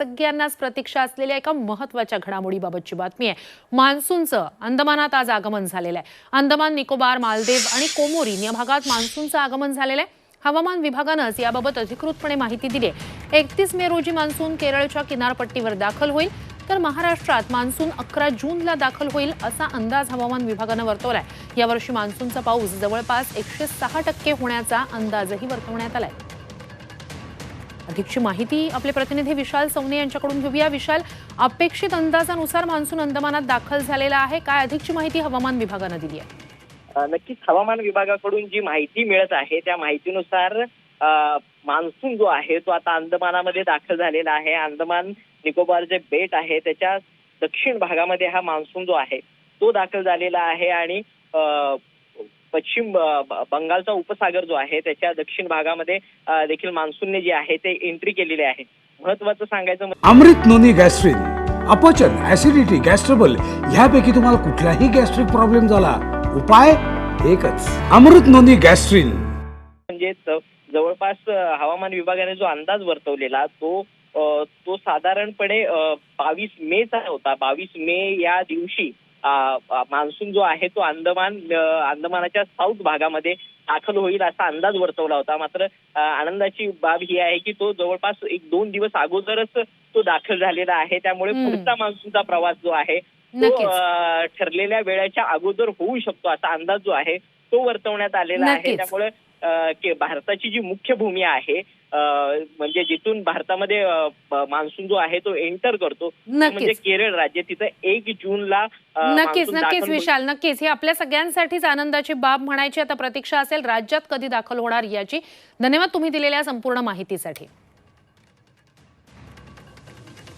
सगळ्यांनाच प्रतीक्षा असलेल्या एका महत्त्वाच्या घडामोडीबाबतची बातमी आहे. मान्सूनचं अंदमानात आज आगमन झालेलं आहे. अंदमान निकोबार मालदेव आणि कोमोरीन या भागात मान्सूनचं आगमन झालेलं आहे. हवामान विभागानंच याबाबत अधिकृतपणे माहिती दिली आहे. एकतीस मे रोजी मान्सून केरळच्या किनारपट्टीवर दाखल होईल. तर महाराष्ट्रात मान्सून अकरा जूनला दाखल होईल असा अंदाज हवामान विभागानं वर्तवलाय. यावर्षी मान्सूनचा पाऊस जवळपास एकशे सहा टक्के होण्याचा अंदाजही वर्तवण्यात आलाय. अधिकची माहिती आपले प्रतिनिधी विशाल सवने यांच्याकडून घेऊया. विशाल अपेक्षित अंदाजानुसार मान्सून अंदमानात दाखल झालेला आहे. काय अधिकची माहिती हवामान विभागानं दिली आहे? नक्कीच हवामान विभागाकडून जी माहिती मिळत आहे त्या माहितीनुसार मान्सून जो आहे तो आता अंदमानामध्ये दाखल झालेला आहे. अंदमान निकोबार जे बेट आहे त्याच्या दक्षिण भागामध्ये हा मान्सून जो आहे तो दाखल झालेला आहे आणि पश्चिम बंगालचा उपसागर जो आहे त्याच्या दक्षिण भागामध्ये देखील मान्सूनने जे आहे ते एंट्री केलेली आहे. महत्वाचं सांगायचं अमृत नोनी गॅस्ट्रिन अपचन ऍसिडिटी गॅस्ट्रबल ह्यापैकी तुम्हाला कुठलाही गॅस्ट्रिक प्रॉब्लेम झाला उपाय एकच. Amrit noni gastrin. म्हणजे ज- जवळपास हवामान विभागाने जो अंदाज वर्तवलेला तो तो साधारणपणे बावीस मेचा होता. बावीस मे या दिवशी मान्सून जो आहे तो अंदमान अंदमानाच्या साऊथ भागामध्ये दाखल होईल असा अंदाज वर्तवला होता मात्र आनंदाची बाब ही आहे की तो जवळपास एक दोन दिवस अगोदरच तो दाखल झालेला आहे त्यामुळे. पुढचा मान्सूनचा प्रवास जो आहे तो ठरलेल्या वेळेच्या अगोदर होऊ शकतो असा अंदाज जो आहे तो वर्तवण्यात आलेला आहे. त्यामुळे भारताची जी मुख्य भूमी आहे म्हणजे जिथून भारतामध्ये मान्सून जो आहे तो एंटर करतो म्हणजे केरळ राज्य. तिथं एक जूनला नक्कीच नक्कीच. विशाल नक्कीच. ही आपल्या सगळ्यांसाठीच आनंदाची बाब म्हणायची आता प्रतीक्षा असेल राज्यात कधी दाखल होणार याची. धन्यवाद तुम्ही दिलेल्या संपूर्ण माहितीसाठी.